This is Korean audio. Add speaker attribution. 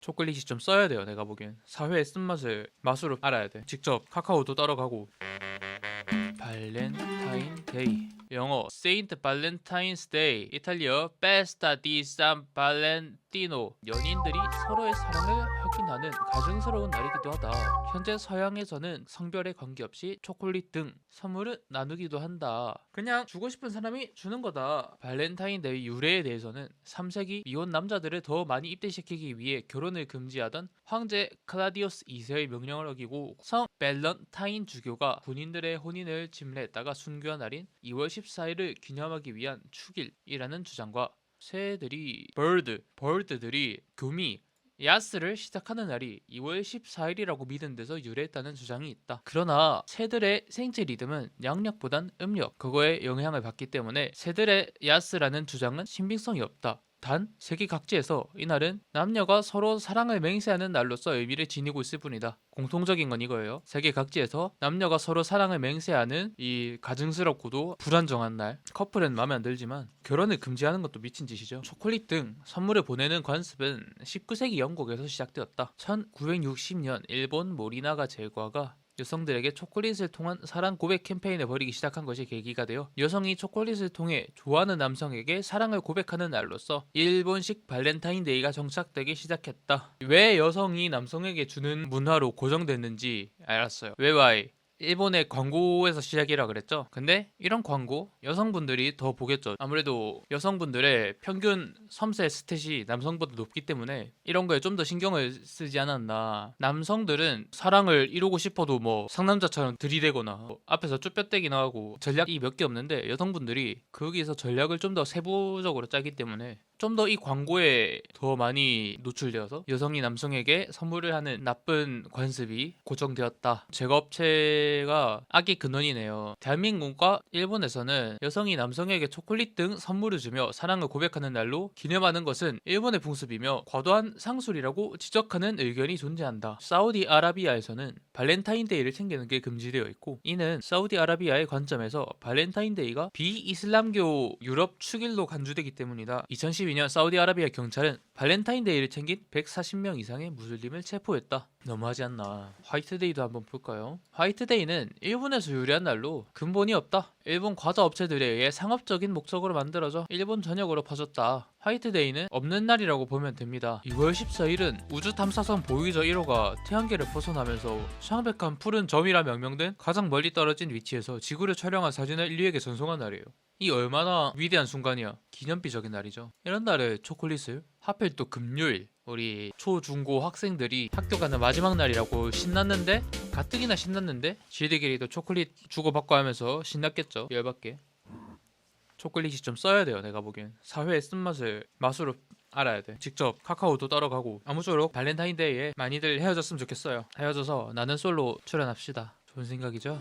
Speaker 1: 초콜릿이 좀 써야 돼요. 내가 보기엔 사회의 쓴맛을 맛으로 알아야 돼. 직접 카카오도 따라가고 발렌타인 데이 영어 세인트 발렌타인스 데이 이탈리어 페스타 디산 발렌티노 연인들이 서로의 사랑을 확인하는 가증스러운 날이기도 하다. 현재 서양에서는 성별에 관계없이 초콜릿 등 선물을 나누기도 한다. 그냥 주고 싶은 사람이 주는 거다. 발렌타인데이 유래에 대해서는 3세기 미혼 남자들을 더 많이 입대시키기 위해 결혼을 금지하던 황제 클라디우스 2세의 명령을 어기고 성 밸런타인 주교가 군인들의 혼인을 침례했다가 순교한 날인 2월 14일을 기념하기 위한 축일이라는 주장과 새들이 bird, bird들이 교미 야스를 시작하는 날이 2월 14일이라고 믿은 데서 유래했다는 주장이 있다. 그러나 새들의 생체 리듬은 양력보단 음력 그거에 영향을 받기 때문에 새들의 야스라는 주장은 신빙성이 없다. 단 세계 각지에서 이날은 남녀가 서로 사랑을 맹세하는 날로서 의미를 지니고 있을 뿐이다. 공통적인 건 이거예요. 세계 각지에서 남녀가 서로 사랑을 맹세하는 이 가증스럽고도 불안정한 날. 커플은 마음에 안 들지만 결혼을 금지하는 것도 미친 짓이죠. 초콜릿 등 선물을 보내는 관습은 19세기 영국에서 시작되었다. 1960년 일본 모리나가 제과가 여성들에게 초콜릿을 통한 사랑 고백 캠페인을 벌이기 시작한 것이 계기가 되어 여성이 초콜릿을 통해 좋아하는 남성에게 사랑을 고백하는 날로서 일본식 발렌타인데이가 정착되기 시작했다. 왜 여성이 남성에게 주는 문화로 고정됐는지 알았어요. 왜 와이? 일본의 광고에서 시작이라 그랬죠. 근데 이런 광고 여성분들이 더 보겠죠. 아무래도 여성분들의 평균 섬세 스탯이 남성보다 높기 때문에 이런 거에 좀 더 신경을 쓰지 않았나. 남성들은 사랑을 이루고 싶어도 뭐 상남자처럼 들이대거나 뭐 앞에서 쭈뼛대기나 하고 전략이 몇 개 없는데 여성분들이 거기서 전략을 좀 더 세부적으로 짜기 때문에 좀 더 이 광고에 더 많이 노출되어서 여성이 남성에게 선물을 하는 나쁜 관습이 고정되었다. 제과업체가 악의 근원이네요. 대한민국과 일본에서는 여성이 남성에게 초콜릿 등 선물을 주며 사랑을 고백하는 날로 기념하는 것은 일본의 풍습이며 과도한 상술이라고 지적하는 의견이 존재한다. 사우디아라비아에서는 발렌타인데이를 챙기는 게 금지되어 있고 이는 사우디아라비아의 관점에서 발렌타인데이가 비이슬람교 유럽 축일로 간주되기 때문이다. 2012년 사우디아라비아 경찰은 발렌타인데이를 챙긴 140명 이상의 무슬림을 체포했다. 너무하지 않나. 화이트데이도 한번 볼까요? 화이트데이는 일본에서 유래한 날로 근본이 없다. 일본 과자 업체들에 의해 상업적인 목적으로 만들어져 일본 전역으로 퍼졌다. 화이트데이는 없는 날이라고 보면 됩니다. 2월 14일은 우주 탐사선 보이저 1호가 태양계를 벗어나면서 샹백한 푸른 점이라 명명된 가장 멀리 떨어진 위치에서 지구를 촬영한 사진을 인류에게 전송한 날이에요. 이 얼마나 위대한 순간이야. 기념비적인 날이죠. 이런 날에 초콜릿을 하필 또 금요일 우리 초중고 학생들이 학교 가는 마지막 날이라고 신났는데 가뜩이나 신났는데 지들끼리도 초콜릿 주고받고 하면서 신났겠죠. 열받게. 초콜릿이 좀 써야 돼요. 내가 보기엔 사회의 쓴맛을 맛으로 알아야 돼. 직접 카카오도 따라가고 아무쪼록 발렌타인데이에 많이들 헤어졌으면 좋겠어요. 헤어져서 나는 솔로 출연합시다. 좋은 생각이죠?